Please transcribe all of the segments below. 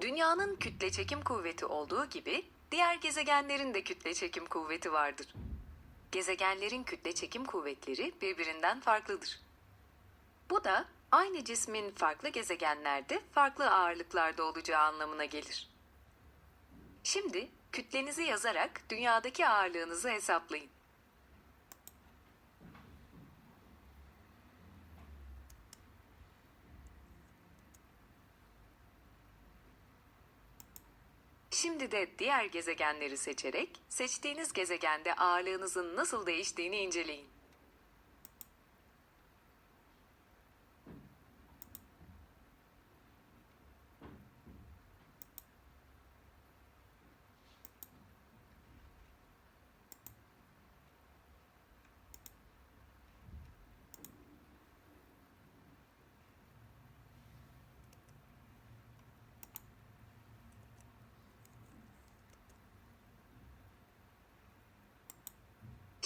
Dünyanın kütle çekim kuvveti olduğu gibi diğer gezegenlerin de kütle çekim kuvveti vardır. Gezegenlerin kütle çekim kuvvetleri birbirinden farklıdır. Bu da aynı cismin farklı gezegenlerde farklı ağırlıklarda olacağı anlamına gelir. Şimdi kütlenizi yazarak dünyadaki ağırlığınızı hesaplayın. Şimdi de diğer gezegenleri seçerek seçtiğiniz gezegende ağırlığınızın nasıl değiştiğini inceleyin.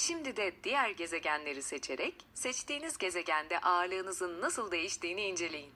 Şimdi de diğer gezegenleri seçerek seçtiğiniz gezegende ağırlığınızın nasıl değiştiğini inceleyin.